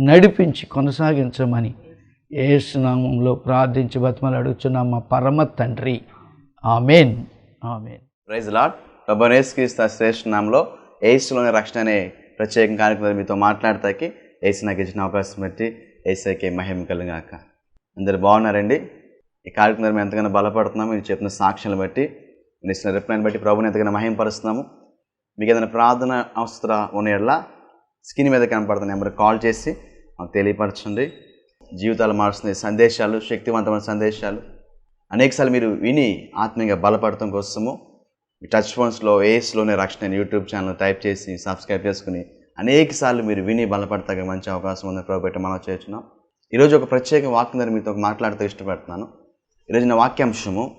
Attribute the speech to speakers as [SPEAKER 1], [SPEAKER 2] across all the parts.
[SPEAKER 1] నడిపించి కొనసాగించమని ఏసునామంలో ప్రార్థించి బతిమలు అడుగుతున్నాం మా పరమ తండ్రి. ఆమెన్. ఆమెన్.
[SPEAKER 2] ప్రైజ్ లాడ్ ప్రభనేస్క్రీస్తు శ్రేష్ఠ నామంలో ఏసులోని రక్షణ అనే ప్రత్యేక కార్యక్రమం మీతో మాట్లాడతాకి ఏసు నాకు ఇచ్చిన అవకాశం బట్టి ఏసైకే మహిమ కలిగాక. అందరు బాగున్నారండి? ఈ కార్యక్రమం మేము ఎంతగానో బలపడుతున్నాము. మీరు చెప్పిన సాక్ష్యాలను బట్టి మీరు ఇచ్చిన రిప్లైని బట్టి ప్రభుని ఎంతగానో మహిమపరుస్తున్నాము. మీకు ఏదైనా ప్రార్థన అవసరం ఉన్న స్క్రీన్ మీద కనపడుతున్న నెంబర్కి కాల్ చేసి మాకు తెలియపరచండి. జీవితాలు మారుస్తున్న సందేశాలు శక్తివంతమైన సందేశాలు అనేకసార్లు మీరు విని ఆత్మీయంగా బలపడటం కోసము మీ టచ్ ఫోన్స్లో ఏస్లోనే రక్షణ యూట్యూబ్ ఛానల్ టైప్ చేసి సబ్స్క్రైబ్ చేసుకుని అనేక సార్లు మీరు విని బలపడతాక మంచి అవకాశం ఉందని ప్రభుత్వం మనం చేస్తున్నాం. ఈరోజు ఒక ప్రత్యేక వాక్యం ద్వారా మీతో మాట్లాడుతూ ఇష్టపడుతున్నాను. ఈరోజు నా వాక్యాంశము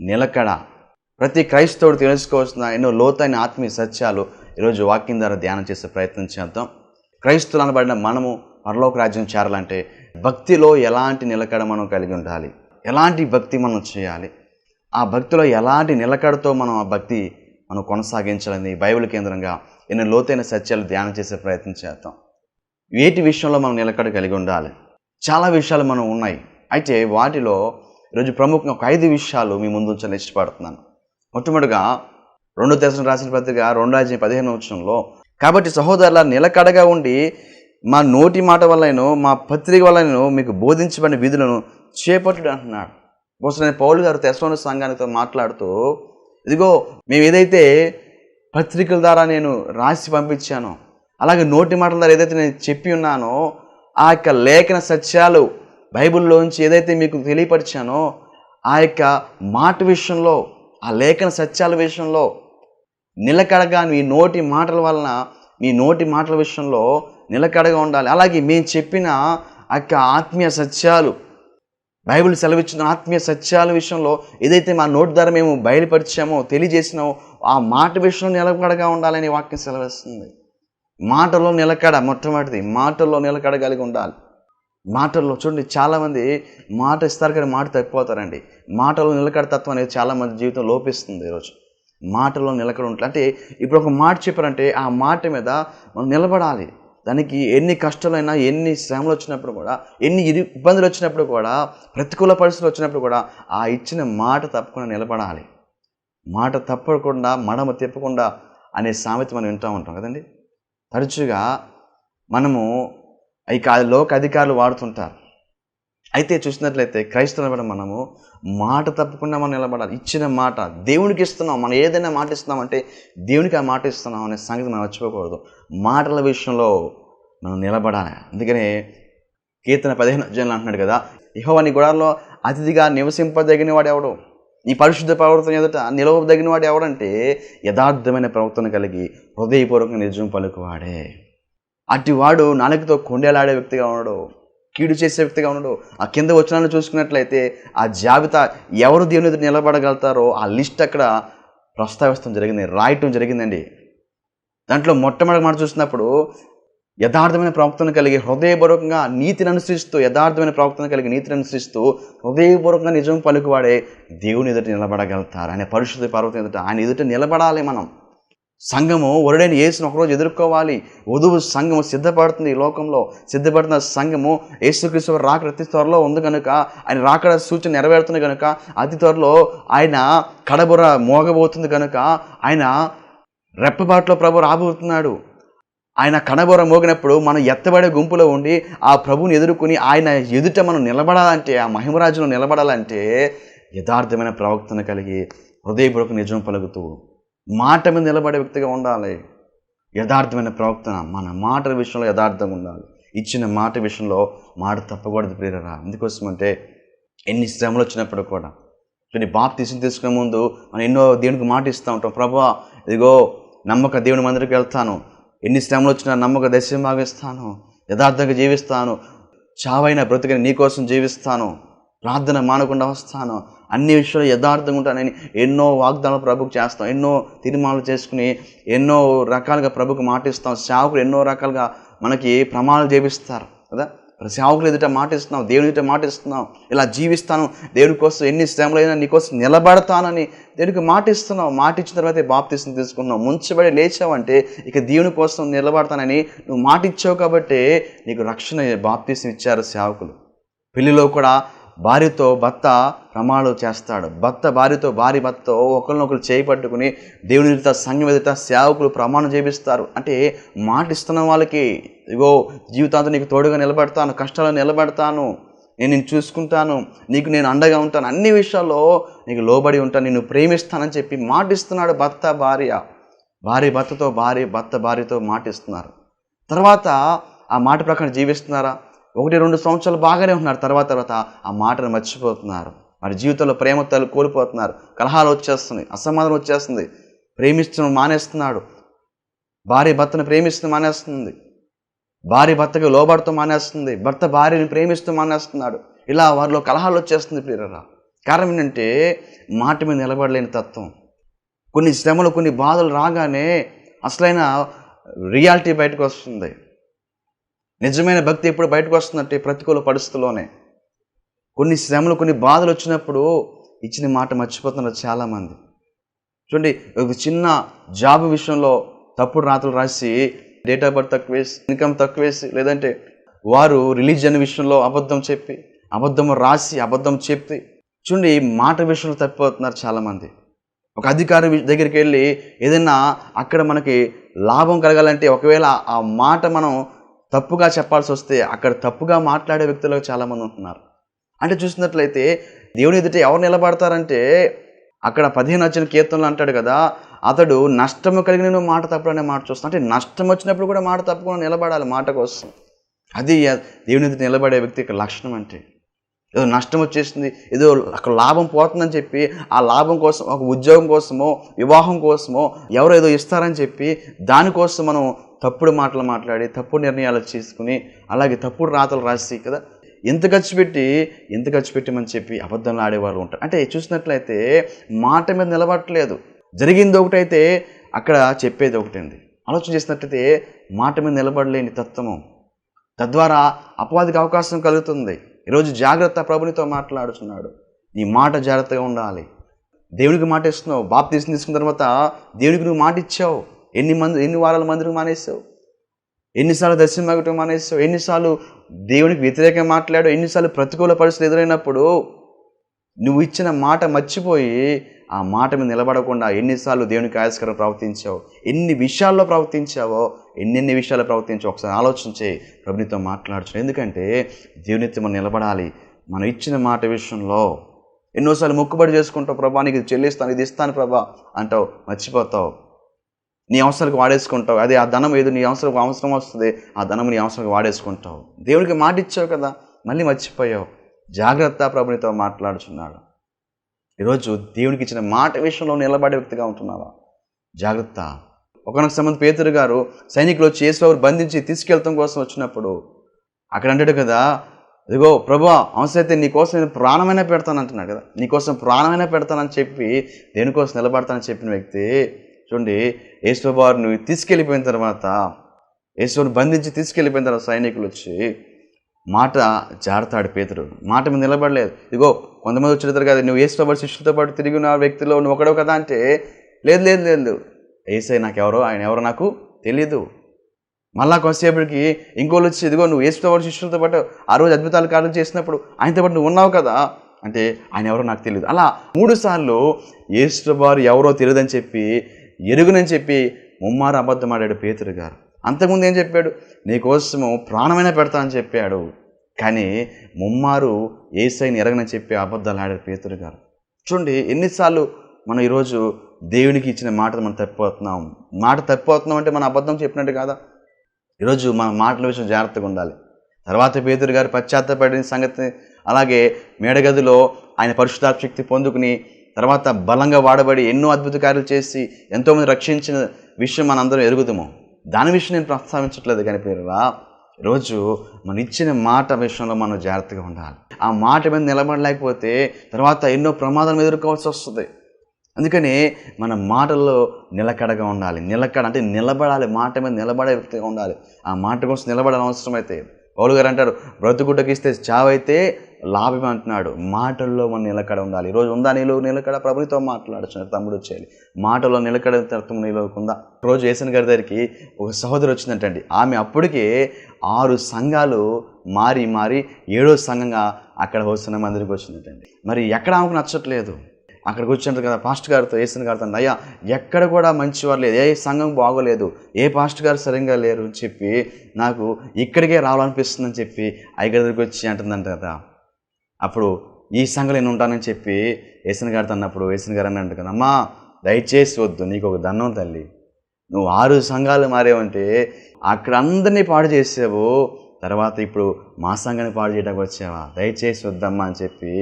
[SPEAKER 2] నిలకడ. ప్రతి క్రైస్తవుడు తెలుసుకోవాల్సిన ఎన్నో లోతైన ఆత్మీయ సత్యాలు ఈరోజు వాక్యం ద్వారా ధ్యానం చేసే ప్రయత్నం చేద్దాం. క్రైస్తులు అనబడిన మనము పరలోక రాజ్యం చేరాలంటే భక్తిలో ఎలాంటి నిలకడ మనం కలిగి ఉండాలి? ఎలాంటి భక్తి మనం చేయాలి? ఆ భక్తిలో ఎలాంటి నిలకడతో మనం ఆ భక్తి మనం కొనసాగించాలని బైబిల్ కేంద్రంగా ఎన్నో లోతైన సత్యాలు ధ్యానం చేసే ప్రయత్నం చేద్దాం. వేటి విషయంలో మనం నిలకడ కలిగి ఉండాలి? చాలా విషయాలు మనం ఉన్నాయి. అయితే వాటిలో ఈరోజు ప్రముఖంగా ఒక ఐదు విషయాలు మీ ముందు ఉంచాలని ఇష్టపడుతున్నాను మొట్టమొదటిగా రెండు దశను రాసిన పత్రిక రెండు రాజ్యం పదిహేను వచ్చంలో కాబట్టి సహోదరుల నిలకడగా ఉండి మా నోటి మాట వల్లనో మా పత్రిక వల్లనో మీకు బోధించబడిన విధులను చేపట్టుడు అంటున్నాడు. బహుశా పౌలు గారు తెసలోని సంఘానితో మాట్లాడుతూ ఇదిగో మేము ఏదైతే పత్రికల ద్వారా నేను రాసి పంపించానో అలాగే నోటి మాటల ద్వారా ఏదైతే నేను చెప్పి ఉన్నానో ఆ యొక్క లేఖన సత్యాలు బైబిల్లోంచి ఏదైతే మీకు తెలియపరిచానో ఆ యొక్క మాట విషయంలో ఆ లేఖన సత్యాల విషయంలో నిలకడగా నీ నోటి మాటల వలన నీ నోటి మాటల విషయంలో నిలకడగా ఉండాలి. అలాగే మేము చెప్పిన ఆ యొక్క ఆత్మీయ సత్యాలు బైబిల్ సెలవిచ్చిన ఆత్మీయ సత్యాల విషయంలో ఏదైతే మా నోటి ద్వారా మేము బయలుపరిచామో తెలియజేసినామో ఆ మాట విషయంలో నిలకడగా ఉండాలని వాక్యం సెలవిస్తుంది. మాటలో నిలకడ మొట్టమొదటిది మాటల్లో నిలకడ కలిగి ఉండాలి. మాటల్లో చూడండి చాలామంది మాట ఇస్తారు కానీ మాట తప్పిపోతారండి. మాటలో నిలకడ తత్వం అనేది చాలామంది జీవితం లోపిస్తుంది ఈరోజు. మాటలో నిలకడ ఉంటుంది. అంటే ఇప్పుడు ఒక మాట చెప్పారంటే ఆ మాట మీద మనం నిలబడాలి. దానికి ఎన్ని కష్టాలైనా ఎన్ని శ్రమలు వచ్చినప్పుడు కూడా ఎన్ని ఇబ్బందులు వచ్చినప్పుడు కూడా ప్రతికూల పరిస్థితులు వచ్చినప్పుడు కూడా ఆ ఇచ్చిన మాట తప్పకుండా నిలబడాలి. మాట తప్పకుండా మడమ తిప్పకుండా అనే సామెత మనం వింటూ ఉంటాం కదండి? తరచుగా మనము ఇక లోక అధికారులు వాడుతుంటారు. అయితే చూసినట్లయితే క్రైస్తవులు కూడా మనము మాట తప్పకుండా మనం నిలబడాలి. ఇచ్చిన మాట దేవునికి ఇస్తున్నాం మనం ఏదైనా మాట ఇస్తున్నామంటే దేవునికి ఆ మాట ఇస్తున్నాం అనే సంగతి మనం మర్చిపోకూడదు. మాటల విషయంలో మనం నిలబడాలి. అందుకనే కీర్తన పదిహేను అధ్యాయంలో అంటున్నాడు కదా ఇహో నీ గుడాల్లో అతిథిగా నివసింపదగిన వాడు ఎవడు? ఈ పరిశుద్ధ ప్రవర్తన ఎదుట నిలవదగిన వాడు ఎవడంటే యథార్థమైన ప్రవర్తన కలిగి హృదయపూర్వక నిజం పలుకువాడే. అటివాడు నాలుగుతో కొండేలాడే వ్యక్తిగా ఉన్నాడు కీడు చేసే వ్యక్తిగా ఉన్నాడు. ఆ కింద వచనాలను చూసుకున్నట్లయితే ఆ జాబితా ఎవరు దేవుని ఎదురు నిలబడగలుగుతారో ఆ లిస్ట్ అక్కడ ప్రస్తావిస్తాం జరిగింది రాయటం జరిగిందండి. దాంట్లో మొట్టమొదటి మాట చూసినప్పుడు యథార్థమైన ప్రవక్తను కలిగి హృదయపూర్వకంగా నీతిని అనుసరిస్తూ యథార్థమైన ప్రవక్తను కలిగి నీతిని అనుసరిస్తూ హృదయపూర్వకంగా నిజం పలుకువాడే దేవుని ఎదుట నిలబడగలుగుతారు. ఆయన పరిశుద్ధ పర్వతం ఎదుట ఆయన ఎదుట నిలబడాలి మనం. సంఘము వరుడైన యేసును ఒకరోజు ఎదుర్కోవాలి. వధువు సంఘము సిద్ధపడుతుంది ఈ లోకంలో. సిద్ధపడుతున్న సంఘము యేసుక్రీస్తు రాకడ అతి త్వరలో ఉంది కనుక ఆయన రాకడ సూచన నెరవేరుతుంది కనుక అతి త్వరలో ఆయన కడబుర మోగబోతుంది కనుక ఆయన రెప్పబాట్లో ప్రభు రాబోతున్నాడు. ఆయన కనబొర మోగినప్పుడు మనం ఎత్తబడే గుంపులో ఉండి ఆ ప్రభువుని ఎదుర్కొని ఆయన ఎదుట మనం నిలబడాలంటే ఆ మహిమరాజును నిలబడాలంటే యథార్థమైన ప్రవక్తను కలిగి హృదయపూర్వక నిజం పలుకుతూ మాట మీద నిలబడే వ్యక్తిగా ఉండాలి. యథార్థమైన ప్రవక్తన మన మాటల విషయంలో యథార్థంగా ఉండాలి. ఇచ్చిన మాట విషయంలో మాట తప్పకూడదు ప్రేరరా ఎందుకోసం అంటే ఎన్ని శ్రమలు వచ్చినప్పుడు కూడా కొన్ని బాప్ తీసి తీసుకునే ముందు మనం ఎన్నో దేవునికి మాట ఇస్తూ ఉంటాం. ప్రభా ఇదిగో నమ్మక దేవుని మందిరికి వెళ్తాను. ఎన్ని శ్రమలు వచ్చినా నమ్మక దశ భాగిస్తాను యథార్థంగా జీవిస్తాను. చావైన బ్రతుకని నీకోసం జీవిస్తాను. ప్రార్థన మానకుండా వస్తాను. అన్ని విషయాలు యథార్థంగా ఉంటానని ఎన్నో వాగ్దానాలు ప్రభుకు చేస్తాం ఎన్నో తీర్మానాలు చేసుకుని ఎన్నో రకాలుగా ప్రభుకు మాటిస్తాం. సేవకులు ఎన్నో రకాలుగా మనకి ప్రమాణాలు చేపిస్తారు కదా? సేవకులు ఎదుట మాటిస్తున్నాం దేవుని ఎదుట మాటిస్తున్నాం. ఇలా జీవిస్తాను దేవుడి కోసం ఎన్ని శ్రమలైనా నీకోసం నిలబడతానని దేవునికి మాటిస్తున్నావు మాటిచ్చిన తర్వాతే తర్వాత బాప్తీసం తీసుకున్నావు ముంచబడి లేచావంటే ఇక దేవుని కోసం నిలబడతానని నువ్వు మాటిచ్చావు కాబట్టి నీకు రక్షణ బాప్తీసం ఇచ్చారు సేవకులు. పెళ్ళిలో కూడా భార్యతో భర్త ప్రమాణాలు చేస్తాడు. భర్త భార్యతో భార్య భర్తతో ఒకరినొకరు చేయి పట్టుకుని దేవుని ఎదుట సంఘం ఎదుట సేవకులు ప్రమాణం చేపిస్తారు. అంటే మాట ఇస్తున్న వాళ్ళకి ఇగో జీవితాంతం నీకు తోడుగా నిలబడతాను కష్టాలను నిలబడతాను నేను నేను చూసుకుంటాను నీకు నేను అండగా ఉంటాను అన్ని విషయాల్లో నీకు లోబడి ఉంటాను నిన్ను ప్రేమిస్తానని చెప్పి మాటిస్తున్నాడు భర్త భార్య. భార్య భర్తతో భార్య భర్త భార్యతో మాటిస్తున్నారు తర్వాత ఆ మాట ప్రకారం జీవిస్తున్నారా? ఒకటి రెండు సంవత్సరాలు బాగానే ఉన్నారు తర్వాత తర్వాత ఆ మాటను మర్చిపోతున్నారు. వారి జీవితంలో ప్రేమతలు కోల్పోతున్నారు. కలహాలు వచ్చేస్తున్నాయి. అసమాధానం వచ్చేస్తుంది. ప్రేమిస్తున్న మానేస్తున్నాడు. భార్య భర్తను ప్రేమిస్తూ మానేస్తుంది. భార్య భర్తకి లోబడుతూ మానేస్తుంది. భర్త భార్యని ప్రేమిస్తూ మానేస్తున్నాడు. ఇలా వారిలో కలహాలు వచ్చేస్తుంది ప్రియరా కారణం ఏంటంటే మాట మీద నిలబడలేని తత్వం. కొన్ని శ్రమలు కొన్ని బాధలు రాగానే అసలైన రియాలిటీ బయటకు వస్తుంది. నిజమైన భక్తి ఎప్పుడు బయటకు వస్తుందంటే ప్రతికూల పరిస్థితుల్లోనే. కొన్ని శ్రమలు కొన్ని బాధలు వచ్చినప్పుడు ఇచ్చిన మాట మర్చిపోతున్నారు చాలామంది. చూడండి ఒక చిన్న జాబ్ విషయంలో తప్పుడు రాతలు రాసి డేట్ ఆఫ్ బర్త్ తక్కువ వేసి ఇన్కమ్ తక్కువ వేసి లేదంటే వారు రిలీజియన్ విషయంలో అబద్ధం చెప్పి అబద్ధం రాసి అబద్ధం చెప్పి చూడండి మాట విషయంలో తప్పిపోతున్నారు చాలామంది. ఒక అధికారి దగ్గరికి వెళ్ళి ఏదైనా అక్కడ మనకి లాభం కలగాలంటే ఒకవేళ ఆ మాట మనం తప్పుగా చెప్పాల్సి వస్తే అక్కడ తప్పుగా మాట్లాడే వ్యక్తులు చాలామంది ఉంటున్నారు. అంటే చూసినట్లయితే దేవుని ఎదుట ఎవరు నిలబడతారంటే అక్కడ పదిహేను వచ్చిన కీర్తనలు అంటాడు కదా అతడు నష్టము కలిగిన మాట తప్పుడనే మాట చూస్తాను అంటే నష్టం వచ్చినప్పుడు కూడా మాట తప్పకుండా నిలబడాలి మాట కోసం. అది దేవుని ఎదుట నిలబడే వ్యక్తి యొక్క లక్షణం అంటే ఏదో నష్టం వచ్చేసింది ఏదో అక్కడ లాభం పోతుందని చెప్పి ఆ లాభం కోసం ఒక ఉద్యోగం కోసమో వివాహం కోసమో ఎవరో ఏదో ఇస్తారని చెప్పి దానికోసం మనం తప్పుడు మాటలు మాట్లాడి తప్పుడు నిర్ణయాలు తీసుకుని అలాగే తప్పుడు రాతలు రాసి కదా ఎంత ఖర్చు పెట్టి ఎంత ఖర్చు పెట్టమని చెప్పి అబద్ధాలు ఆడేవారు ఉంటారు. అంటే చూసినట్లయితే మాట మీద నిలబడట్లేదు. జరిగింది ఒకటైతే అక్కడ చెప్పేది ఒకటండి. ఆలోచన చేసినట్లయితే మాట మీద నిలబడలేని తత్వము. తద్వారా అపవాదికి అవకాశం కలుగుతుంది. ఈరోజు జాగ్రత్త ప్రభునితో మాట్లాడుతున్నాడు. నీ మాట జాగ్రత్తగా ఉండాలి. దేవునికి మాట ఇస్తున్నావు. బాప్తీసం తీసుకున్న తర్వాత దేవునికి నువ్వు మాట ఇచ్చావు. ఎన్ని మంది ఎన్ని వారాల మందిరం మానేస్తావు ఎన్నిసార్లు దర్శనం మానేస్తావు ఎన్నిసార్లు దేవునికి వ్యతిరేకంగా మాట్లాడు ఎన్నిసార్లు ప్రతికూల పరిస్థితులు ఎదురైనప్పుడు నువ్వు ఇచ్చిన మాట మర్చిపోయి ఆ మాట మీద నిలబడకుండా ఎన్నిసార్లు దేవునికి ఆయస్కరం ప్రవర్తించావు? ఎన్ని విషయాల్లో ప్రవర్తించావో ఎన్నెన్ని విషయాల్లో ప్రవర్తించావు ఒకసారి ఆలోచించే ప్రభునితో మాట్లాడుచు. ఎందుకంటే దేవునితో మనం నిలబడాలి. మనం ఇచ్చిన మాట విషయంలో ఎన్నోసార్లు మొక్కుబడి చేసుకుంటావు. ప్రభా నీకు ఇది చెల్లిస్తాను ఇది ఇస్తాను ప్రభా అంటావు. మర్చిపోతావు. నీ అవసరాలకు వాడేసుకుంటావు. అదే ఆ ధనం ఏదో నీ అవసరం అవసరం వస్తుంది ఆ ధనం నీ అవసరాలకు వాడేసుకుంటావు. దేవుడికి మాట ఇచ్చావు కదా మళ్ళీ మర్చిపోయావు. జాగ్రత్త ప్రభునితో మాట్లాడుచున్నాడు. ఈరోజు దేవునికి ఇచ్చిన మాట విషయంలో నిలబడే వ్యక్తిగా ఉంటున్నావా? జాగ్రత్త. ఒకనొక సంబంధం పేతురు గారు సైనికులు వచ్చి యేసువారు బంధించి తీసుకెళ్తాం కోసం వచ్చినప్పుడు అక్కడ అంటాడు కదా ఇదిగో ప్రభా అవసరమైతే నీకోసం నేను ప్రాణమైనా పెడతాను అంటున్నాడు కదా. నీకోసం ప్రాణమైనా పెడతానని చెప్పి దేనికోసం నిలబడతానని చెప్పిన వ్యక్తి చూడండి యేసువారు నువ్వు తీసుకెళ్ళిపోయిన తర్వాత యేసుని బంధించి తీసుకెళ్ళిపోయిన తర్వాత సైనికులు వచ్చి మాట జాడతాడు పేతుడు మాట మీద నిలబడలేదు. ఇదిగో కొంతమంది వచ్చిన కదా నువ్వు యేసుతో శిష్యులతో పాటు తిరిగి ఉన్న వ్యక్తిలో నువ్వు ఒకడో కదా అంటే లేదు లేదు లేదు. ఏసై నాకు ఎవరో ఆయన ఎవరో నాకు తెలీదు. మళ్ళా కొద్దిసేపటికి ఇంకోళ్ళు వచ్చి ఇదిగో నువ్వు యేసుతో పాటు శిష్యులతో పాటు ఆ రోజు అద్భుతాలు కార్యం చేసినప్పుడు ఆయనతో పాటు నువ్వు ఉన్నావు కదా అంటే ఆయన ఎవరో నాకు తెలియదు అలా మూడు సార్లు ఏసుబారు ఎవరో తెలియదని చెప్పి ఎరుగునని చెప్పి ముమ్మారు అబద్ధం ఆడాడు పేతురు గారు. అంతకుముందు ఏం చెప్పాడు? నీకోసము ప్రాణమైనా పెడతానని చెప్పాడు. కానీ ముమ్మారు ఏసైని ఎరగనని చెప్పి అబద్ధాలు ఆడాడు పేతురు గారు. చూడండి ఎన్నిసార్లు మనం ఈరోజు దేవునికి ఇచ్చిన మాట మనం తప్పిపోతున్నాం. మాట తప్పిపోతున్నాం అంటే మన అబద్ధం చెప్పినట్టు కాదా? ఈరోజు మన మాటల విషయం జాగ్రత్తగా ఉండాలి. తర్వాత పేదరు గారు పశ్చాత్తపడిన సంగతి అలాగే మేడగదిలో ఆయన పరిశుద్ధాత్మ శక్తి పొందుకుని తర్వాత బలంగా వాడబడి ఎన్నో అద్భుత కార్యాలు చేసి ఎంతోమంది రక్షించిన విషయం మనందరం ఎరుగుతాము దాని విషయం నేను ప్రస్తావించట్లేదు కానీ పేరురా రోజు మనం ఇచ్చిన మాట విషయంలో మనం జాగ్రత్తగా ఉండాలి. ఆ మాట మీద నిలబడలేకపోతే తర్వాత ఎన్నో ప్రమాదాలు ఎదుర్కోవాల్సి వస్తుంది. అందుకని మన మాటల్లో నిలకడగా ఉండాలి. నిలకడ అంటే నిలబడాలి. మాట మీద నిలబడే వ్యక్తిగా ఉండాలి. ఆ మాట కోసం నిలబడాలి అవసరమైతే పౌలు గారు అంటారు బ్రతుకుడ్డకిస్తే ఇస్తే చావైతే లాభం అంటున్నాడు. మాటల్లో మనం నిలకడ ఉండాలి. ఈరోజు ఉందా నీలో నిలకడ? ప్రభుత్వం మాట్లాడచ్చు తమ్ముడు వచ్చేయాలి మాటలో నిలకడ తత్వం నీలో ఉందా? రోజు ఏసన్ గారి దగ్గరికి ఒక సహోదరు వచ్చిందంటండి. ఆమె అప్పటికే ఆరు సంఘాలు మారి మారి ఏడో సంఘంగా అక్కడ వస్తున్న మందిరికి వచ్చిందంటండి. మరి ఎక్కడ ఆమెకు నచ్చట్లేదు? అక్కడికి కూర్చుంటారు కదా పాస్ట్ గారితో ఏసన్ గారితో అయ్యా ఎక్కడ కూడా మంచివారు లేదు ఏ సంఘం బాగోలేదు ఏ పాస్ట్ గారు సరిగ్గా లేరు అని చెప్పి నాకు ఇక్కడికే రావాలనిపిస్తుందని చెప్పి అయ్యగారి దగ్గరికి వచ్చి అంటుందంట కదా. అప్పుడు ఈ సంఘం నేను ఉంటానని చెప్పి ఏసిన గారితో అన్నప్పుడు ఏసన్ గారు అన్నట్టు కదా అమ్మా దయచేసి వద్దు నీకు ఒక దండం తల్లి. నువ్వు ఆరు సంఘాలు మారేవంటే అక్కడ అందరినీ పాడు చేసావు తర్వాత ఇప్పుడు మా సంఘాన్ని పాడు చేయడానికి వచ్చావా? దయచేసి వద్దమ్మా అని చెప్పి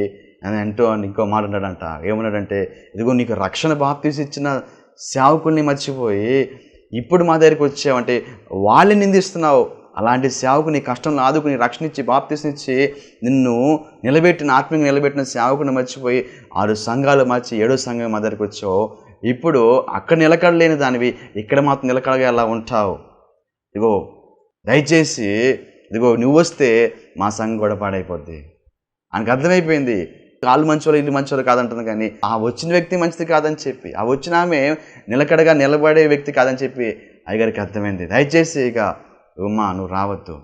[SPEAKER 2] అని అంటూ ఇంకో మాట అన్నాడంట ఏమన్నాడంటే ఇదిగో నీకు రక్షణ బాప్తీసి ఇచ్చిన సేవకుల్ని మర్చిపోయి ఇప్పుడు మా దగ్గరికి వచ్చావంటే వాళ్ళని నిందిస్తున్నావు. అలాంటి సేవకుని కష్టం కష్టంలో ఆదుకుని రక్షణ ఇచ్చి బాప్తీసినిచ్చి నిన్ను నిలబెట్టిన ఆత్మీయంగా నిలబెట్టిన సేవకుని మర్చిపోయి ఆరు సంఘాలు మార్చి ఏడో సంఘం మా దగ్గరికి వచ్చావు. ఇప్పుడు అక్కడ నిలకడలేని దానివి ఇక్కడ మాత్రం నిలకడగా ఎలా ఉంటావు? ఇదిగో దయచేసి ఇదిగో నువ్వు వస్తే మా సంఘం కూడా పాడైపోద్ది. ఆయనకు అర్థమైపోయింది. వాళ్ళు మంచోళ్ళు ఇల్లు మంచోళ్ళు కాదంటుంది కానీ ఆ వచ్చిన వ్యక్తి మంచిది కాదని చెప్పి ఆ వచ్చిన ఆమె నిలకడగా నిలబడే వ్యక్తి కాదని చెప్పి అయ్యగారికి అర్థమైంది. దయచేసి ఇక ఉమ్మా నువ్వు రావద్దు.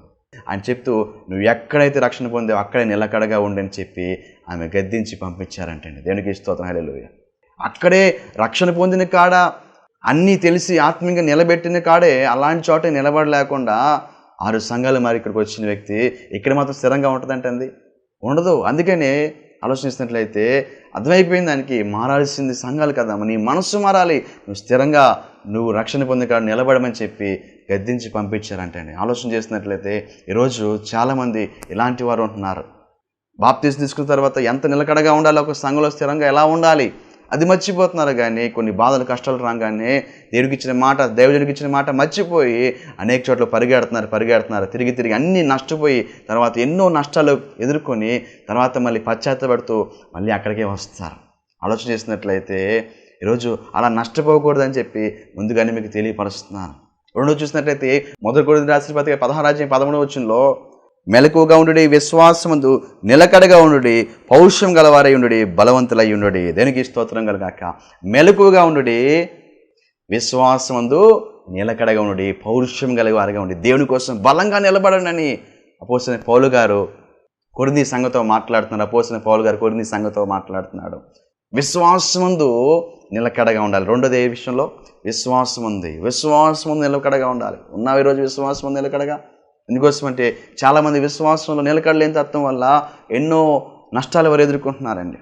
[SPEAKER 2] అని చెప్తూ నువ్వు ఎక్కడైతే రక్షణ పొందావు అక్కడే నిలకడగా ఉండని చెప్పి ఆమె గద్దించి పంపించారంటండి. దేవునికి స్తోత్రం. హల్లెలూయా. అక్కడే రక్షణ పొందిన కాడ అన్నీ తెలిసి ఆత్మీయంగా నిలబెట్టిన కాడే అలాంటి చోట నిలబడలేకుండా ఆరు సంఘాలు మరి ఇక్కడికి వచ్చిన వ్యక్తి ఇక్కడ మాత్రం స్థిరంగా ఉంటుందంటండి ఉండదు. అందుకనే ఆలోచిస్తున్నట్లయితే అర్థమైపోయింది దానికి మారాల్సింది సంఘాలు కదా. నీ మనస్సు మారాలి. నువ్వు స్థిరంగా నువ్వు రక్షణ పొంది నిలబడమని చెప్పి గద్దించి పంపించారంటండి. ఆలోచన చేసినట్లయితే ఈరోజు చాలామంది ఇలాంటి వారు ఉంటున్నారు. బాప్తీసు తీసుకున్న తర్వాత ఎంత నిలకడగా ఉండాలి ఒక సంఘంలో స్థిరంగా ఎలా ఉండాలి? అది మర్చిపోతున్నారు కానీ కొన్ని బాధలు కష్టాలు రాగానే దేవుడికి ఇచ్చిన మాట దేవుడికి ఇచ్చిన మాట మర్చిపోయి అనేక చోట్ల పరిగెడుతున్నారు పరిగెడుతున్నారు. తిరిగి తిరిగి అన్నీ నష్టపోయి తర్వాత ఎన్నో నష్టాలు ఎదుర్కొని తర్వాత మళ్ళీ పశ్చాత్తపడుతూ మళ్ళీ అక్కడికే వస్తారు. ఆలోచన చేసినట్లయితే ఈరోజు అలా నష్టపోకూడదని చెప్పి ముందుగానే మీకు తెలియపరుస్తున్నాను రెండో చూసినట్లయితే మొదటి కొరింథీ రాసిన పత్రిక పదహారాజ్యం పదమూడవ వచ్చంలో మెలకుగా ఉండుడి విశ్వాసమందు నిలకడగా ఉండుడి పౌరుషం గలవారై ఉండుడి బలవంతులై ఉండుడి. దేనికి స్తోత్రం కలగాక? మెలకుగా ఉండుడి విశ్వాసముందు నిలకడగా ఉండి పౌరుషం గలవారిగా ఉండి. దేవుని కోసం బలంగా నిలబడనని అపోసిన పౌలు గారు కొరింది సంఘతో మాట్లాడుతున్నారు. అపోసిన పౌలు గారు కొరింది సంఘతో మాట్లాడుతున్నాడు. విశ్వాసముందు నిలకడగా ఉండాలి. రెండోది ఏ విషయంలో? విశ్వాసం ఉంది విశ్వాసం నిలకడగా ఉండాలి. ఉన్నావు ఈరోజు విశ్వాసం ఉంది నిలకడగా? ఎందుకోసం అంటే చాలామంది విశ్వాసంలో నిలకడలేని తత్వం వల్ల ఎన్నో నష్టాలు వారు ఎదుర్కొంటున్నారండి.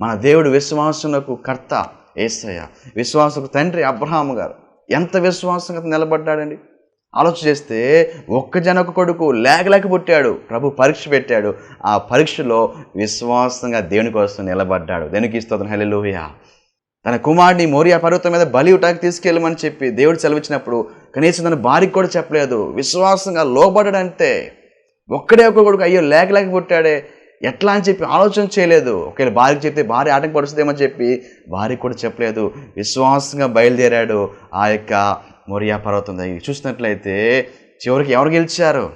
[SPEAKER 2] మన దేవుడు విశ్వాసంకు కర్త ఏసయ్య విశ్వాసకు తండ్రి అబ్రహాము గారు. ఎంత విశ్వాసంగా నిలబడ్డాడండి. ఆలోచన చేస్తే ఒక్క జనకు కొడుకు లేకలేక పుట్టాడు ప్రభు పరీక్ష పెట్టాడు. ఆ పరీక్షలో విశ్వాసంగా దేవుని కోసం నిలబడ్డాడు. దేనికి ఇస్తుంది హెలెలుయా తన కుమారుడిని మోరియా పర్వతం మీద బలి ఉటాకి తీసుకెళ్ళమని చెప్పి దేవుడు సెలవిచ్చినప్పుడు కనీసం తన భార్యకి కూడా చెప్పలేదు. విశ్వాసంగా లోబడడంతే ఒక్కడే ఒక్క కొడుకు అయ్యో లేక లేక పుట్టాడే. ఎట్లా అని చెప్పి ఆలోచన చేయలేదు. ఒకవేళ భార్యకి చెప్తే భార్య ఆటంక చెప్పి భార్యకి కూడా చెప్పలేదు. విశ్వాసంగా బయలుదేరాడు ఆ యొక్క మోరియా పర్వతం దగ్గర చూసినట్లయితే చివరికి ఎవరు గెలిచారు?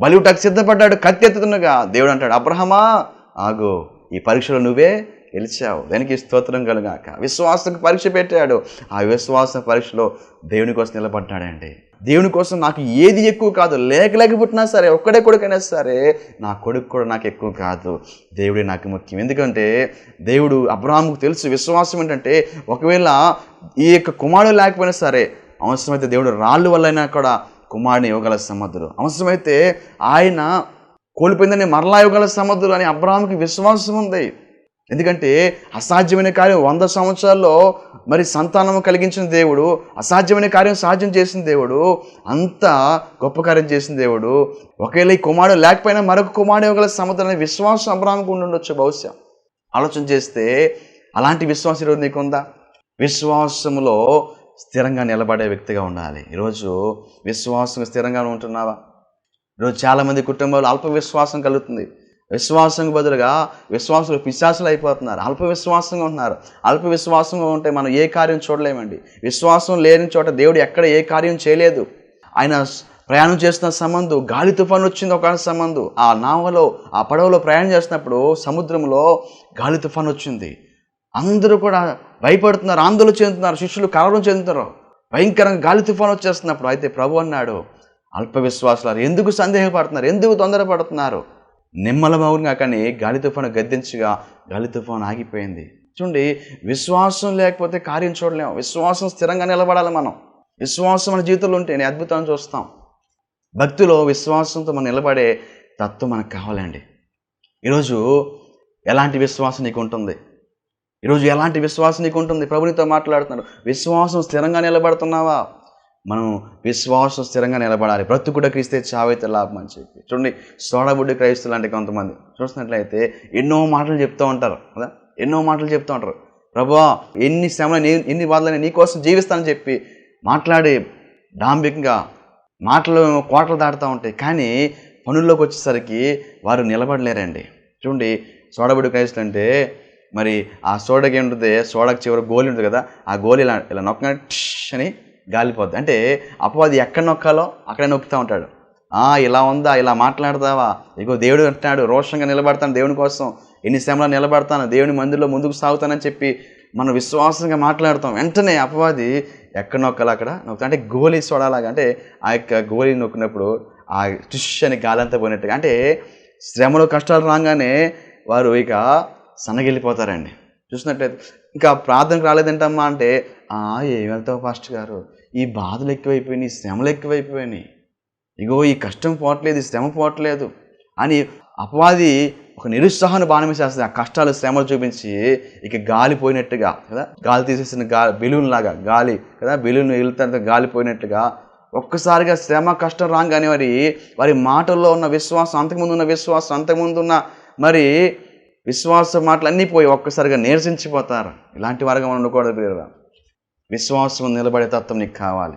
[SPEAKER 2] బలివుటకు సిద్ధపడ్డాడు కత్తి ఎత్తుతుండగా దేవుడు అంటాడు అబ్రహమా ఆగు ఈ పరీక్షలో నువ్వే గెలిచావు వెనక్కి స్తోత్రం కలుగాక? విశ్వాసకు పరీక్ష పెట్టాడు. ఆ విశ్వాస పరీక్షలో దేవుని కోసం నిలబడ్డాడండి. దేవుని కోసం నాకు ఏది ఎక్కువ కాదు. లేక లేక సరే ఒక్కడే కొడుకైనా సరే నా కొడుకు కూడా నాకు ఎక్కువ కాదు. దేవుడే నాకు ముఖ్యం. ఎందుకంటే దేవుడు అబ్రాహ్మకు తెలుసు విశ్వాసం ఏంటంటే ఒకవేళ ఈ యొక్క కుమారుడు లేకపోయినా సరే అవసరమైతే దేవుడు రాళ్ళు వల్లైనా కూడా కుమారుని ఇవ్వగల సమర్థుడు. అవసరమైతే ఆయన కోల్పోయిందని మరలా ఇవ్వగల సమర్థుడు అని అబ్రాహ్మకి విశ్వాసం ఉంది. ఎందుకంటే అసాధ్యమైన కార్యం వంద సంవత్సరాల్లో మరి సంతానం కలిగించిన దేవుడు అసాధ్యమైన కార్యం సాధ్యం చేసిన దేవుడు అంత గొప్ప కార్యం చేసిన దేవుడు. ఒకవేళ ఈ కుమారుడు లేకపోయినా మరొక కుమారుడు ఇవ్వగల సమర్థుడు విశ్వాసం అబ్రాహాంకి ఉండొచ్చు బహుశా. ఆలోచన చేస్తే అలాంటి విశ్వాసం ఈరోజు నీకుందా? విశ్వాసములో స్థిరంగా నిలబడే వ్యక్తిగా ఉండాలి. ఈరోజు విశ్వాసం స్థిరంగా ఉంటున్నావా? ఈరోజు చాలామంది కుటుంబాలు అల్ప విశ్వాసం కలుగుతుంది. విశ్వాసం బదులుగా విశ్వాసులు పిశాసులు అయిపోతున్నారు. అల్ప విశ్వాసంగా ఉంటున్నారు. అల్ప విశ్వాసంగా ఉంటే మనం ఏ కార్యం చూడలేమండి. విశ్వాసం లేని చోట దేవుడు ఎక్కడ ఏ కార్యం చేయలేదు. ఆయన ప్రయాణం చేస్తున్న సంబంధు గాలి తుఫాను వచ్చింది ఒక సంబంధు. ఆ నావలో ఆ పడవలో ప్రయాణం చేస్తున్నప్పుడు సముద్రంలో గాలి తుఫాను వచ్చింది. అందరూ కూడా భయపడుతున్నారు ఆందోళన చెందుతున్నారు శిష్యులు కలవరం చెందుతున్నారు. భయంకరంగా గాలి తుఫాను వచ్చేస్తున్నప్పుడు అయితే ప్రభు అన్నాడు అల్ప విశ్వాసులారు ఎందుకు సందేహపడుతున్నారు? ఎందుకు తొందరపడుతున్నారు? నిమ్మలమౌగా కానీ గాలి తుఫాను గద్దించగా గాలి తుఫాను ఆగిపోయింది. చూడండి విశ్వాసం లేకపోతే కార్యం చూడలేము విశ్వాసం స్థిరంగా నిలబడాలి మనం. విశ్వాసం మన జీవితంలో ఉంటే నేను అద్భుతాన్ని చూస్తాం. భక్తిలో విశ్వాసంతో మనం నిలబడే తత్వం మనకు కావాలండి. ఈరోజు ఎలాంటి విశ్వాసం నీకు ఉంటుంది? ఈరోజు ఎలాంటి విశ్వాసం నీకు ఉంటుంది? ప్రభునితో మాట్లాడుతున్నాడు. విశ్వాసం స్థిరంగా నిలబడుతున్నావా? మనం విశ్వాసం స్థిరంగా నిలబడాలి. బ్రతుకుడ క్రీస్తే చావైతే లాభం అని చెప్పి. చూడండి సోడబుడ్డి క్రైస్తులు లాంటి కొంతమంది. చూసినట్లయితే ఎన్నో మాటలు చెప్తూ ఉంటారు కదా? ఎన్నో మాటలు చెప్తూ ఉంటారు. ప్రభా ఎన్ని శ్రమలు నేను ఎన్ని బాధలని నీకోసం జీవిస్తానని చెప్పి మాట్లాడి డాంబికంగా మాటలు కోటలు దాటుతూ ఉంటాయి. కానీ పనుల్లోకి వచ్చేసరికి వారు నిలబడలేరండి. చూడండి సోడబుడి క్రైస్తులు అంటే మరి ఆ సోడకి ఉంటుంది సోడకి చివరి గోలి ఉంటుంది కదా? ఆ గోలి ఇలా ఇలా నొక్కగానే అని గాలిపోద్ది. అంటే అపవాది ఎక్కడ నొక్కాలో అక్కడే నొక్కుతూ ఉంటాడు. ఆ ఇలా ఉందా? ఇలా మాట్లాడతావా? ఇగో దేవుడు అంటున్నాడు రోషంగా నిలబడతాను దేవుని కోసం. ఎన్ని శ్రమలు నిలబడతాను? దేవుని మందిలో ముందుకు సాగుతానని చెప్పి మనం విశ్వాసంగా మాట్లాడతాం. వెంటనే అపవాది ఎక్కడ నొక్కాలి అక్కడ నొక్కుతా. అంటే గోలి చూడాలాగా అంటే ఆ యొక్క గోలి నొక్కినప్పుడు ఆ టిష్ అని గాలి అంతా పోయినట్టుగా అంటే శ్రమలు కష్టాలు రాగానే వారు ఇక సన్నగిల్లిపోతారండి. చూసినట్లయితే ఇంకా ప్రార్థనకు రాలేదంటమ్మా అంటే ఏమి వెళ్తావు ఫాస్ట్ గారు? ఈ బాధలు ఎక్కువైపోయినాయి శ్రమలు ఎక్కువైపోయినాయి. ఇగో ఈ కష్టం పోవట్లేదు ఈ శ్రమ పోవట్లేదు అని అపవాది ఒక నిరుత్సాహాన్ని బాణమేసేస్తుంది ఆ కష్టాలు శ్రమలు చూపించి ఇక గాలి పోయినట్టుగా కదా? గాలి తీసేసిన గా బెలూన్ లాగా గాలి కదా? బెలూన్ వెళ్తాను గాలి పోయినట్టుగా ఒక్కసారిగా శ్రమ కష్టం రాగానే మరి వారి మాటల్లో ఉన్న విశ్వాసం అంతకుముందు ఉన్న విశ్వాసం అంతకుముందు ఉన్న మరి విశ్వాస మాటలన్నీ పోయి ఒక్కసారిగా నీరసించిపోతారు. ఇలాంటి వారిగా మనం ఉండకూడదు విశ్వాసం నిలబడే తత్వం నీకు కావాలి.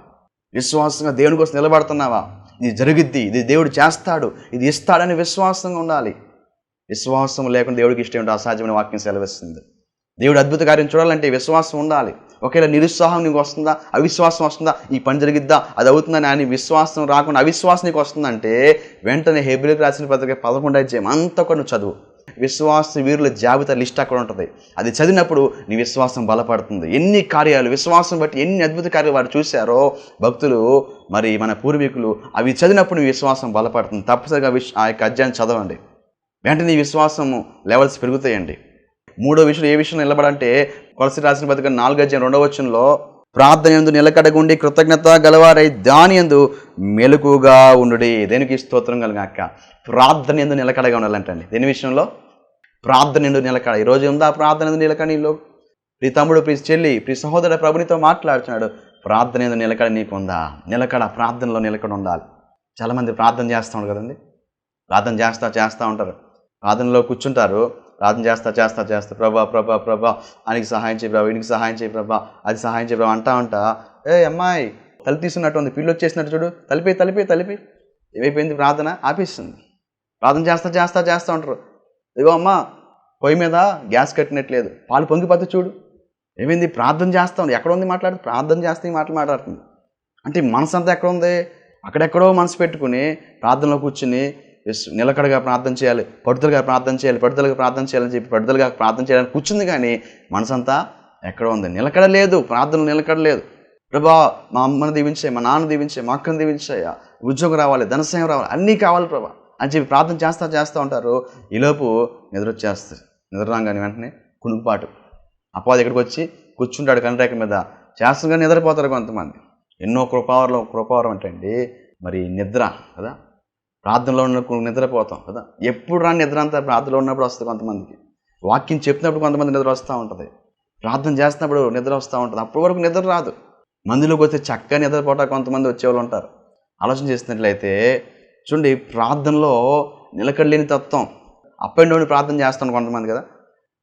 [SPEAKER 2] విశ్వాసంగా దేవుని కోసం నిలబడుతున్నావా? ఇది జరుగుద్ది ఇది దేవుడు చేస్తాడు ఇది ఇస్తాడని విశ్వాసంగా ఉండాలి. విశ్వాసం లేకుండా దేవుడికి ఇష్టం ఏంటో అసాధ్యమైన వాక్యం సెలవిస్తుంది. దేవుడు అద్భుత కార్యం చూడాలంటే విశ్వాసం ఉండాలి. ఒకవేళ నిరుత్సాహం నీకు వస్తుందా? అవిశ్వాసం వస్తుందా? ఈ పని జరిగిద్దా? అది అవుతుందని అని విశ్వాసం రాకుండా అవిశ్వాసం నీకు వస్తుందంటే వెంటనే హెబ్రిల్ రాసిన పత్రిక పదకొండు అధ్యాయం అంతా కూడా నువ్వు చదువు. విశ్వాస వీరుల జాబితా లిస్ట్ అక్కడ ఉంటుంది. అది చదివినప్పుడు నీ విశ్వాసం బలపడుతుంది. ఎన్ని కార్యాలు విశ్వాసం బట్టి ఎన్ని అద్భుత కార్యాలు వారు చూశారో భక్తులు మరి మన పూర్వీకులు అవి చదివినప్పుడు నీ విశ్వాసం బలపడుతుంది. తప్పనిసరిగా విష్ ఆ యొక్క అధ్యాయం చదవండి. వెంటనే నీ విశ్వాసము లెవెల్స్ పెరుగుతాయండి. మూడో విషయం ఏ విషయం నిలబడంటే కొలసి రాసిన పత్రిక నాలుగు అధ్యాయం రెండవ వచ్చంలో ప్రార్థన ఎందు నిలకడగుండి కృతజ్ఞత గలవారై దాని ఎందు మెలకుగా ఉండుడి. దేనికి స్తోత్రం కలిగాక ప్రార్థన ఎందు నిలకడగా ఉండాలంటండి. దేని విషయంలో? ప్రార్థన ఎందు నిలకడ ఈరోజు ఉందా ప్రార్థన ఎందు నిలకడ నీలో? ప్రీ తమ్ముడు ప్రీ చెల్లి ప్రీ సహోదర ప్రభునితో మాట్లాడుతున్నాడు ప్రార్థన ఎందు నిలకడ నీకు ఉందా నిలకడ ప్రార్థనలో నిలకడ ఉండాలి. చాలామంది ప్రార్థన చేస్తూ ఉంటారు కదండి. ప్రార్థన చేస్తా చేస్తూ ఉంటారు. ప్రార్థనలో కూర్చుంటారు. ప్రార్థన చేస్తా చేస్తా చేస్తా. ప్రభా ప్రభా ప్రభా ఆయనకి సహాయం చేయి ప్రభా ఈయనకి సహాయం చేయి ప్రభా అది సహాయం చేయి ప్రభా అంటా ఉంటా. ఏ అమ్మాయి తలుపు తీసుకున్నట్టు ఉంది పిల్లి వచ్చేసినట్టు చూడు. తలిపి తలిపి తలిపి. ఏమైపోయింది ప్రార్థన? ఆపేస్తుంది ప్రార్థన చేస్తా చేస్తా చేస్తూ ఉంటారు ఇదిగో అమ్మా పొయ్యి మీద గ్యాస్ కట్టినట్లేదు. పాలు పొంగిపోతే చూడు. ఏమైంది? ప్రార్థన చేస్తా ఉంది. ఎక్కడ ఉంది మాట్లాడుతుంది ప్రార్థన చేస్తే ఈ మాటలు మాట్లాడుతుంది. అంటే మనసు అంతా ఎక్కడ ఉంది? అక్కడెక్కడో మనసు పెట్టుకుని ప్రార్థనలో కూర్చుని నిలకడగా ప్రార్థన చేయాలి పడుదలుగా ప్రార్థన చేయాలి పడుదలగా ప్రార్థన చేయాలని చెప్పి పడుదలగా ప్రార్థన చేయాలని కూర్చుంది కానీ మనసంతా ఎక్కడ ఉంది. నిలకడ లేదు ప్రార్థనలు నిలకడ లేదు. ప్రభా మా అమ్మని దీవించే మా నాన్న దీవించే మా అక్కని దీవించాయా ఉద్యోగం రావాలి ధనసాయం రావాలి అన్నీ కావాలి ప్రభా అని చెప్పి ప్రార్థన చేస్తా చేస్తూ ఉంటారు. ఈలోపు నిద్ర వచ్చేస్తుంది నిద్ర రాగానే వెంటనే కునుకుపాటు. అపవాది ఇక్కడికి వచ్చి కూర్చుంటాడు కండ్రేక మీద. చేస్తుండగా నిద్రపోతారు కొంతమంది. ఎన్నో కృపావరం కృపావరం అంటే అండి మరి నిద్ర కదా? ప్రార్థనలో ఉన్నప్పుడు నిద్రపోతాం కదా. ఎప్పుడు రాని నిద్ర అంతా ప్రార్థనలో ఉన్నప్పుడు వస్తుంది కొంతమందికి. వాక్యం చెప్పినప్పుడు కొంతమంది నిద్ర వస్తూ ఉంటుంది. ప్రార్థన చేస్తున్నప్పుడు నిద్ర వస్తూ ఉంటుంది. అప్పటి వరకు నిద్ర రాదు. మందులోకి వస్తే చక్కగా నిద్రపోట కొంతమంది వచ్చేవాళ్ళు ఉంటారు. ఆలోచన చేసినట్లయితే చూడండి ప్రార్థనలో నిలకడలేని తత్వం. అప్ అండ్ డౌన్ ప్రార్థన చేస్తాను కొంతమంది కదా.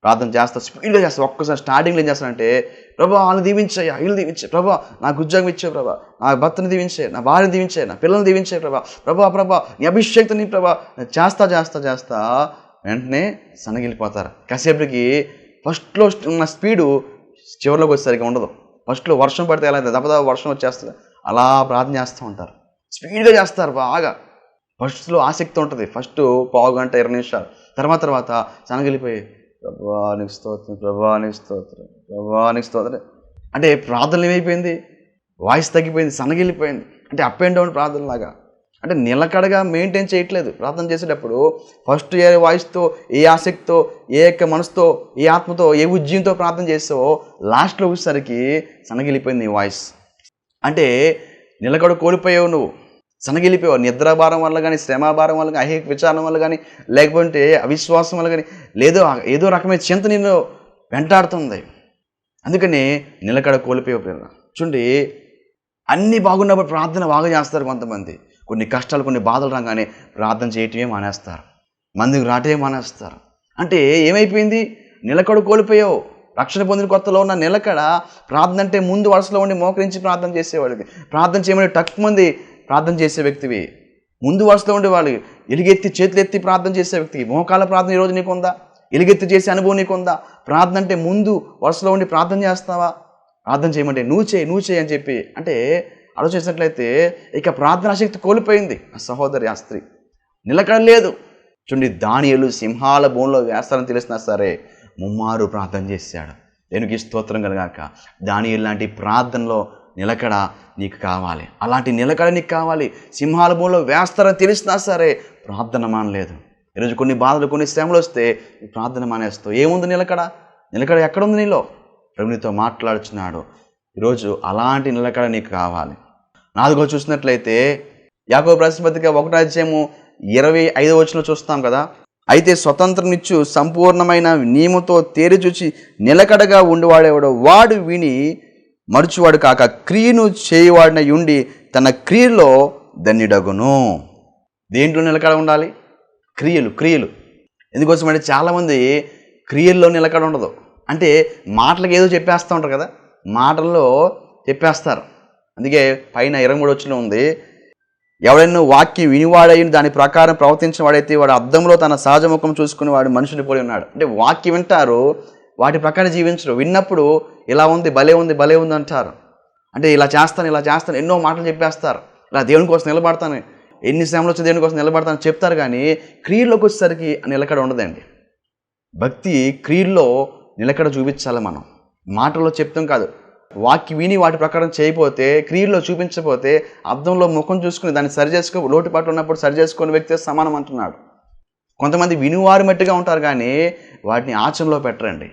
[SPEAKER 2] ప్రార్థన చేస్తా స్పీడ్గా చేస్తా ఒక్కసారి స్టార్టింగ్లో ఏం చేస్తానంటే ప్రభా వాళ్ళని దీవించాయా వీళ్ళు దీవించే ప్రభా నాకు ఉద్యోగం ఇచ్చే ప్రభా నా భర్తని దీవించే నా భార్యని దీవించే నా పిల్లల్ని దీవించే ప్రభా ప్రభా ప్రభా నీ అభిషేక్తని ప్రభా చేస్తా చేస్తా చేస్తా వెంటనే సనగిలిపోతారు కాసేపటికి ఫస్ట్లో ఉన్న స్పీడు చివరిలోకి వచ్చేసరికి ఉండదు. ఫస్ట్లో వర్షం పడితే ఎలా అయితే దెబ్బ వర్షం వచ్చేస్తుంది. అలా ప్రార్థన చేస్తూ ఉంటారు. స్పీడ్గా చేస్తారు బాగా. ఫస్ట్లో ఆసక్తి ఉంటుంది. ఫస్ట్ పావు గంట ఇరవై నిమిషాలు. తర్వాత తర్వాత సనగిలిపోయి ప్రభానికి స్తోత్రం ప్రభానికి స్తోత్రం ప్రభానికి స్తోత్రం. అంటే ప్రార్థనలు ఏమైపోయింది? వాయిస్ తగ్గిపోయింది సనగిలిపోయింది అంటే అప్ అండ్ డౌన్ ప్రార్థన లాగా అంటే నిలకడగా మెయింటైన్ చేయట్లేదు. ప్రార్థన చేసేటప్పుడు ఫస్ట్ ఏ వాయిస్తో ఏ ఆసక్తితో ఏ యొక్క మనసుతో ఏ ఆత్మతో ఏ ఉద్యమంతో ప్రార్థన చేస్తావో లాస్ట్లో వచ్చేసరికి సనగిలిపోయింది నీ వాయిస్. అంటే నిలకడ కోల్పోయావు నువ్వు. సనగిలిపోయేవారు నిద్రాభారం వల్ల కానీ శ్రమాభారం వల్ల కానీ అహేక విచారం వల్ల కానీ లేకపోతే అవిశ్వాసం వల్ల కానీ లేదో ఏదో రకమైన చింత నేను వెంటాడుతుంది. అందుకని నిలకడ కోల్పోయే ప్రేరణ చూడండి అన్నీ బాగున్నప్పుడు ప్రార్థన బాగా చేస్తారు కొంతమంది. కొన్ని కష్టాలు కొన్ని బాధలు రాగానే ప్రార్థన చేయటమే మానేస్తారు. మందికి రాటే మానేస్తారు. అంటే ఏమైపోయింది? నిలకడ కోల్పోయావు. రక్షణ పొందిన కొత్తలో ఉన్న నిలకడ ప్రార్థన అంటే ముందు వరుసలో ఉండి మోకరించి ప్రార్థన చేసేవాడికి ప్రార్థన చేయమని తక్కువ మంది ప్రార్థన చేసే వ్యక్తివి. ముందు వరుసలో ఉండే వాళ్ళు ఎలుగెత్తి చేతులు ఎత్తి ప్రార్థన చేసే వ్యక్తి మోకాల ప్రార్థన ఈరోజు నీకుందా? ఎలుగెత్తి చేసే అనుభవం నీకుందా? ప్రార్థన అంటే ముందు వరుసలో ఉండి ప్రార్థన చేస్తావా? ప్రార్థన చేయమంటే నువ్వు చేయి నువ్వు చేయి అని చెప్పి. అంటే ఆలోచించినట్లయితే ఇక ప్రార్థనా శక్తి కోల్పోయింది. ఆ సహోదరి ఆ స్త్రీ. నిలకడ లేదు. చూడండి దానియలు సింహాల భూమిలో వేస్తారని తెలిసినా సరే ముమ్మారు ప్రార్థన చేశాడు. దేనికి స్తోత్రం కలగాక. దానియలు లాంటి ప్రార్థనలో నిలకడ నీకు కావాలి. అలాంటి నిలకడ నీకు కావాలి. సింహాల భూమిలో వేస్తారని తెలిసినా సరే ప్రార్థన మానలేదు. ఈరోజు కొన్ని బాధలు కొన్ని శ్రమలు వస్తే ఈ ప్రార్థన మానేస్తావు. ఏముంది నిలకడ? నిలకడ ఎక్కడుంది నీలో? ప్రభునితో మాట్లాడుచున్నాడు. ఈరోజు అలాంటి నిలకడ నీకు కావాలి. నాలుగో చూసినట్లయితే యాకో ప్రశ్నపత్రిక ఒకటో అధ్యాయము ఇరవై ఐదో వచ్చిన చూస్తాం కదా? అయితే స్వతంత్రనిచ్చు సంపూర్ణమైన నియమతో తేరిచూచి నిలకడగా ఉండేవాడేవాడు వాడు విని మరుచువాడు కాక క్రియను చేయవాడిన ఉండి తన క్రియలో ధన్యుడగును దేంట్లో నిలకడ ఉండాలి? క్రియలు క్రియలు. ఎందుకోసం అంటే చాలామంది క్రియల్లో నిలకడ ఉండదు. అంటే మాటలకు ఏదో చెప్పేస్తూ ఉంటారు కదా? మాటల్లో చెప్పేస్తారు. అందుకే పైన ఇరవై మూడు వచ్చిన ఉంది. ఎవడైనా వాక్యం వినివాడైన దాని ప్రకారం ప్రవర్తించిన వాడైతే వాడు అద్దంలో తన సహజ ముఖం చూసుకుని వాడు మనుషుని పోలి ఉన్నాడు. అంటే వాక్యం వింటారు వాటి ప్రకారం జీవించరు. విన్నప్పుడు ఇలా ఉంది భలే ఉంది భలే ఉంది అంటారు. అంటే ఇలా చేస్తాను ఇలా చేస్తాను ఎన్నో మాటలు చెప్పేస్తారు. ఇలా దేవుని కోసం నిలబడతాను ఎన్ని శ్రమలు వచ్చి దేవుని కోసం నిలబడతాను చెప్తారు కానీ క్రియల్లోకి వచ్చేసరికి నిలకడ ఉండదండి. భక్తి క్రియల్లో నిలకడ చూపించాలి మనం. మాటల్లో చెప్తాం కాదు. వాక్య విని వాటి ప్రకారం చేయకపోతే క్రియల్లో చూపించకపోతే అర్థంలో ముఖం చూసుకుని దాన్ని సరి చేసుకో లోటుపాటు ఉన్నప్పుడు సరి చేసుకునే వ్యక్తి సమానం అంటున్నాడు. కొంతమంది వినివారు మట్టిగా ఉంటారు కానీ వాటిని ఆచరణలో పెట్టరండి.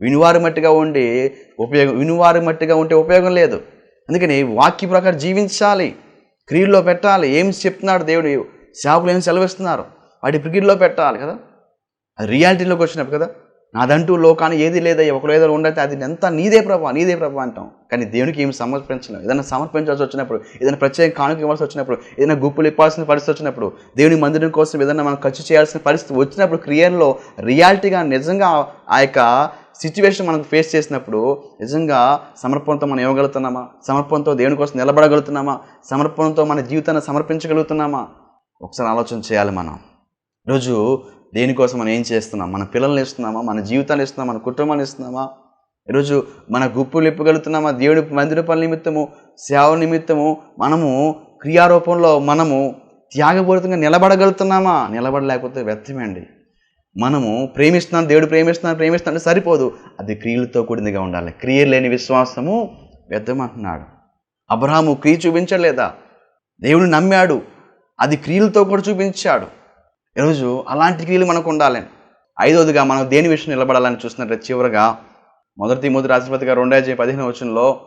[SPEAKER 2] వినివారు మట్టిగా ఉండి ఉపయోగం వినివారు మట్టిగా ఉంటే ఉపయోగం లేదు. అందుకని వాక్య ప్రకారం జీవించాలి. క్రియల్లో పెట్టాలి. ఏం చెప్తున్నాడు దేవుడు? సేవకులు ఏం సెలవిస్తున్నారు? వాటి క్రియల్లో పెట్టాలి కదా? అది రియాలిటీలోకి వచ్చినప్పుడు కదా? నాదంటూ లోకాన్ని ఏది లేదయ్యా ఒకరు ఏదో ఉండైతే అది ఎంత నీదే ప్రభా నీదే ప్రభా అంటాం. కానీ దేవునికి ఏమి సమర్పించడం ఏదైనా సమర్పించాల్సి వచ్చినప్పుడు ఏదైనా ప్రత్యేక కానుక ఇవ్వాల్సి వచ్చినప్పుడు ఏదైనా గుప్పులు ఇవ్వాల్సిన పరిస్థితి వచ్చినప్పుడు దేవుని మందిరం కోసం ఏదైనా మనం ఖర్చు చేయాల్సిన పరిస్థితి వచ్చినప్పుడు క్రియల్లో రియాలిటీగా నిజంగా ఆ యొక్క సిచ్యువేషన్ మనం ఫేస్ చేసినప్పుడు నిజంగా సమర్పణతో మనం ఇవ్వగలుగుతున్నామా? సమర్పణతో దేవుని కోసం నిలబడగలుగుతున్నామా? సమర్పణతో మన జీవితాన్ని సమర్పించగలుగుతున్నామా? ఒకసారి ఆలోచన చేయాలి మనం. రోజు దేనికోసం మనం ఏం చేస్తున్నాం? మన పిల్లల్ని ఇస్తున్నామా? మన జీవితాన్ని ఇస్తున్నామా? మన కుటుంబాన్ని ఇస్తున్నామా? ఈరోజు మన గుప్పులు ఇప్పగలుగుతున్నామా? దేవుడి మందిర పనుల నిమిత్తము సేవ నిమిత్తము మనము క్రియారూపంలో మనము త్యాగపూరితంగా నిలబడగలుగుతున్నామా? నిలబడలేకపోతే వ్యర్థమండి? మనము ప్రేమిస్తున్నాను దేవుడు ప్రేమిస్తున్నాను ప్రేమిస్తున్నాను సరిపోదు. అది క్రియలతో కూడిందిగా ఉండాలి. క్రియ లేని విశ్వాసము వ్యర్థమంటున్నాడు అబ్రహాము క్రియ చూపించలేదా? దేవుడు నమ్మాడు. అది క్రియలతో కూడా చూపించాడు. ఈరోజు అలాంటి క్రియలు మనకు ఉండాలి ఐదవదిగా మనం దేని విషయం నిలబడాలని చూసినట్లయితే చివరగా మొదటి మొదటి రాష్ట్రపతిగా రెండేజీ పదిహేను వచనంలో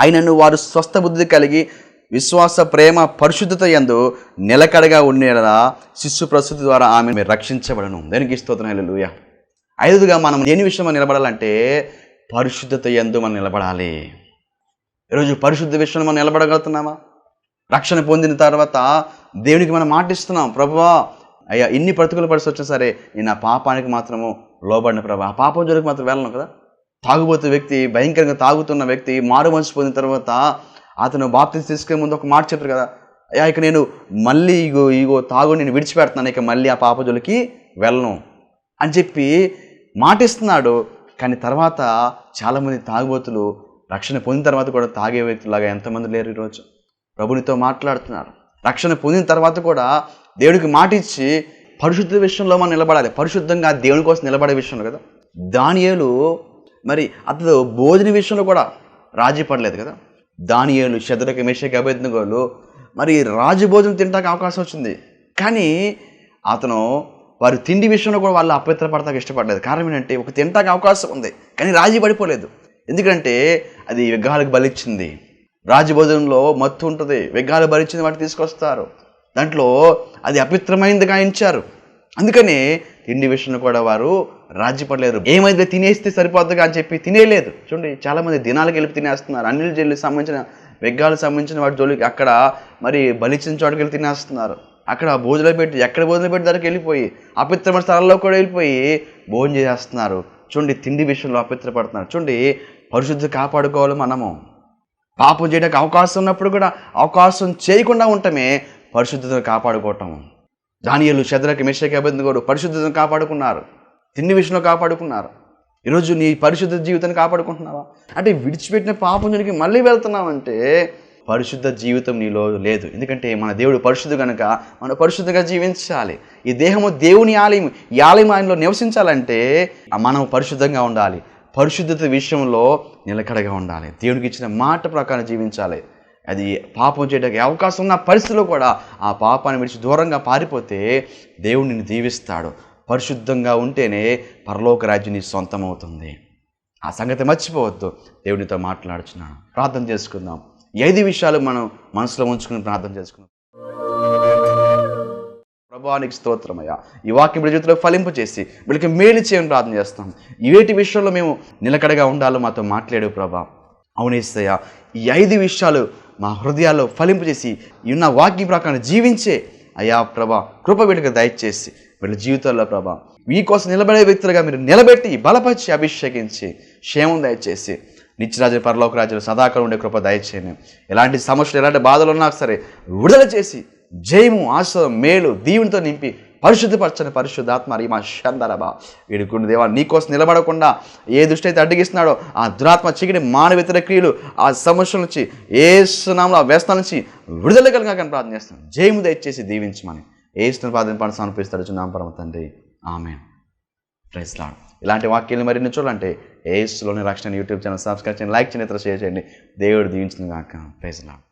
[SPEAKER 2] అయినను వారు స్వస్థ బుద్ధి కలిగి విశ్వాస ప్రేమ పరిశుద్ధత యందు నిలకడగా ఉండేలా శిశు ప్రస్తుతి ద్వారా ఆమె రక్షించబడను. దానికి స్తోత్రం? లూయ ఐదుగా మనం దేని విషయంలో నిలబడాలంటే పరిశుద్ధత యందు మనం నిలబడాలి. ఈరోజు పరిశుద్ధ విషయంలో మనం నిలబడగలుగుతున్నామా? రక్షణ పొందిన తర్వాత దేవునికి మనం మాటిస్తున్నాం ప్రభువా అయ్యా ఇన్ని ప్రతికూల పరిస్థితి వచ్చినా సరే నేను ఆ పాపానికి మాత్రము లోబడిన ప్రభా. ఆ పాపం జోలికి మాత్రం వెళ్ళను కదా? తాగుబోతు వ్యక్తి భయంకరంగా తాగుతున్న వ్యక్తి మారు పొందిన తర్వాత అతను బాప్తిని తీసుకునే ముందు ఒక మాట చెప్పారు కదా అయ్యా ఇక నేను మళ్ళీ ఇగో ఇగో తాగు నేను విడిచిపెడుతున్నాను ఇక మళ్ళీ ఆ పాపజులకి వెళ్ళను. అని చెప్పి మాటిస్తున్నాడు. కానీ తర్వాత చాలామంది తాగుబోతులు రక్షణ పొందిన తర్వాత కూడా తాగే వ్యక్తులాగా ఎంతమంది లేరు ఈరోజు ప్రభునితో మాట్లాడుతున్నారు. రక్షణ పొందిన తర్వాత కూడా దేవుడికి మాట ఇచ్చి పరిశుద్ధ విషయంలో మనం నిలబడాలి. పరిశుద్ధంగా దేవుని కోసం నిలబడే విషయంలో కదా. దానియేలు మరి అతడు భోజన విషయంలో కూడా రాజీ పడలేదు కదా. దానియేలు శత్రుక మేషకి అభ్యర్థుగోలు మరి రాజభోజనం తింటాక తినడానికి అవకాశం వచ్చింది. కానీ అతను వారి తిండి విషయంలో కూడా వాళ్ళు అపవిత్రపడతానికి ఇష్టపడలేదు. కారణం ఏంటంటే ఒక తినడానికి అవకాశం ఉంది కానీ రాజీ పడిపోలేదు. ఎందుకంటే అది విగ్రహాలకు బలిచ్చింది రాజభోజనంలో మత్తు ఉంటుంది విగ్రహాలు బలిచ్చింది వాటిని తీసుకొస్తారు. దాంట్లో అది అపిత్రమైంది గాయించారు అందుకని తిండి విషయంలో కూడా వారు రాజ్యపడలేరు ఏమైతే తినేస్తే సరిపోద్దుగా అని చెప్పి తినేయలేదు చూడండి చాలామంది దినాలకు వెళ్ళి తినేస్తున్నారు. అన్ని జైలు సంబంధించిన విగ్రహాలకు సంబంధించిన వాటి జోలికి అక్కడ మరి బలిచ్చిన చోటుకి వెళ్ళి తినేస్తున్నారు. అక్కడ భోజనం పెట్టి ఎక్కడ భోజనం పెట్టి దగ్గరికి వెళ్ళిపోయి అపిత్రమైన స్థలాల్లో కూడా వెళ్ళిపోయి భోజనం చేసేస్తున్నారు. చూడండి తిండి విషయంలో అపిత్రపడుతున్నారు చూడండి పరిశుద్ధి కాపాడుకోవాలి మనము. పాపం చేయడానికి అవకాశం ఉన్నప్పుడు కూడా అవకాశం చేయకుండా ఉండటమే పరిశుద్ధతను కాపాడుకోవటం. దానియలు శద్రకి మిషకి అభ్యర్థి పరిశుద్ధతను కాపాడుకున్నారు. తిండి విషయంలో కాపాడుకున్నారు. ఈరోజు నీ పరిశుద్ధ జీవితాన్ని కాపాడుకుంటున్నావా? అంటే విడిచిపెట్టిన పాపంజునికి మళ్ళీ వెళ్తున్నావంటే పరిశుద్ధ జీవితం నీలో లేదు. ఎందుకంటే మన దేవుడు పరిశుద్ధ కనుక మనం పరిశుద్ధంగా జీవించాలి. ఈ దేహము దేవుని ఆలయం ఈ ఆలయం ఆయనలో నివసించాలంటే మనం పరిశుద్ధంగా ఉండాలి. పరిశుద్ధత విషయంలో నిలకడగా ఉండాలి. దేవునికి ఇచ్చిన మాట ప్రకారం జీవించాలి. అది పాపం చేయడానికి అవకాశం ఉన్న పరిస్థితిలో కూడా ఆ పాపాన్ని విడిచి దూరంగా పారిపోతే దేవుడు నిన్ను దీవిస్తాడు. పరిశుద్ధంగా ఉంటేనే పరలోక రాజ్యం నీ సొంతం అవుతుంది ఆ సంగతి మర్చిపోవద్దు. దేవునితో మాట్లాడుచున్నాను. ప్రార్థన చేసుకుందాం. ఐదు విషయాలు మనం మనసులో ఉంచుకుని ప్రార్థన చేసుకుందాం. ప్రభానికి స్తోత్రమయ్యా ఈ వాక్యం వీళ్ళ జీవితంలో ఫలింపు చేసి వీళ్ళకి మేలు చేయని ప్రార్థన చేస్తాం. ఇవేటి విషయంలో మేము నిలకడగా ఉండాలో మాతో మాట్లాడు ప్రభా. అవునేస్తయ్యా ఈ ఐదు విషయాలు మా హృదయాల్లో ఫలింపు చేసి ఉన్న వాక్య ప్రకారం జీవించే. అయ్యా ప్రభా కృప వీళ్ళకి దయచేసి వీళ్ళ జీవితాల్లో ప్రభా మీకోసం నిలబడే వ్యక్తులుగా మీరు నిలబెట్టి బలపరిచి అభిషేకించి క్షేమం దయచేసి నిత్యరాజు పరలోక రాజులు సదాకాలం ఉండే కృప దయచేయను ఎలాంటి సమస్యలు ఎలాంటి బాధలు ఉన్నా సరే విడుదల చేసి జయము ఆశ్రదం మేలు దీవునితో నింపి పరిశుద్ధపరచని పరిశుద్ధాత్మ ఈ మా షందరబా గుండె దేవా నీకోసం నిలబడకుండా ఏ దృష్టి అయితే అడ్డగిస్తున్నాడో ఆ దురాత్మ చీకటి మానవితర క్రియలు ఆ సమస్యల నుంచి ఏ సునామలో ఆ వ్యసనాల నుంచి విడుదల కలిగా కానీ ప్రార్థన చేస్తాం జయము దయచేసి దీవించమని ఏ ఇష్టం ప్రార్థన పని సమర్పిస్తాడు. చున్నాం పరమ తండ్రి. ఆమె ప్రైస్ లాడ్. ఇలాంటి వాక్యాలు మరిన్ని చూడాలంటే ఏసులోని రక్షణ యూట్యూబ్ ఛానల్ సబ్స్క్రైబ్ చేయండి లైక్ చేయండి ఇతర షేర్ చేయండి. దేవుడు దీవించిన కాక ప్రైజ్ లాడ్.